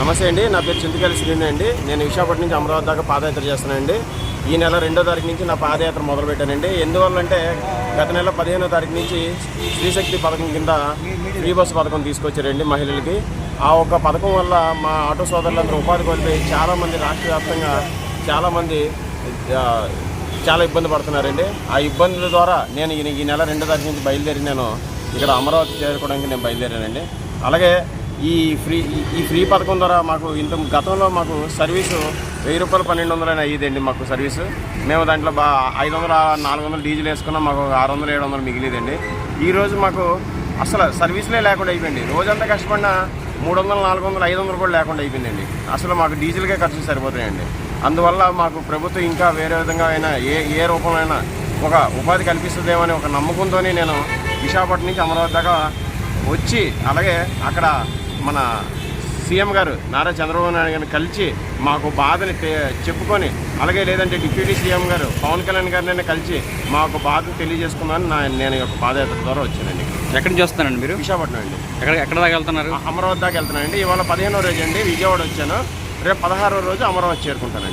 నమస్తే అండి నా పేరు చింతకాయల శ్రీని అండి. నేను విశాఖపట్నం నుంచి అమరావతి దాకా పాదయాత్ర చేస్తున్నానండి. ఈ నెల రెండో తారీఖు నుంచి నా పాదయాత్ర మొదలుపెట్టానండి. ఎందువల్లంటే గత నెల పదిహేనో తారీఖు నుంచి స్త్రీశక్తి పథకం కింద ఫ్రీ బస్ పథకం తీసుకొచ్చారండి మహిళలకి. ఆ ఒక్క పథకం వల్ల మా ఆటో సోదరులందరూ ఉపాధి కోల్పోయి చాలామంది రాష్ట్ర వ్యాప్తంగా చాలామంది చాలా ఇబ్బంది పడుతున్నారండి. ఆ ఇబ్బందుల ద్వారా నేను ఈ ఈ నెల రెండో తారీఖు నుంచి బయలుదేరి నేను ఇక్కడ అమరావతి చేరుకోవడానికి నేను బయలుదేరానండి. అలాగే ఈ ఫ్రీ ఈ- ఫ్రీ పథకం ద్వారా మాకు ఇంత గతంలో మాకు సర్వీసు వెయ్యి రూపాయలు పన్నెండు వందలు అయ్యేదండి మాకు సర్వీసు. మేము దాంట్లో బా ఐదు వందల నాలుగు వందలు డీజిల్ వేసుకున్నాం మాకు ఆరు వందలు ఏడు వందలు మిగిలేదండి. ఈరోజు మాకు అసలు సర్వీసులే లేకుండా అయిపోయింది. రోజంతా కష్టపడినా మూడు వందలు నాలుగు వందలు ఐదు వందలు కూడా లేకుండా అయిపోయిందండి. అసలు మాకు డీజిల్కే ఖర్చులు సరిపోతాయండి అందువల్ల మాకు ప్రభుత్వం ఇంకా వేరే విధంగా అయినా ఏ ఏ రూపంలో అయినా ఒక ఉపాధి కల్పిస్తుందేమని ఒక నమ్మకంతోనే నేను విశాఖపట్నం నుంచి అమరావతి దాకా వచ్చి అలాగే అక్కడ మన సీఎం గారు నారా చంద్రబాబు నాయుడు గారిని కలిసి మాకు బాధని చెప్పుకొని అలాగే లేదంటే డిప్యూటీ సీఎం గారు పవన్ కళ్యాణ్ గారిని కలిసి మాకు బాధను తెలియజేసుకుందామని నా నేను యొక్క పాదయాత్ర ద్వారా వచ్చానండి. ఎక్కడి నుంచి వస్తున్నారండి మీరు? విశాఖపట్నం అండి. ఎక్కడ ఎక్కడ దాకా వెళ్తున్నారు? అమరావతి దాకా వెళ్తున్నానండి. ఇవాళ పదిహేనో రోజు అండి. విజయవాడ వచ్చాను. రేపు పదహారో రోజు అమరావతి చేరుకుంటానండి.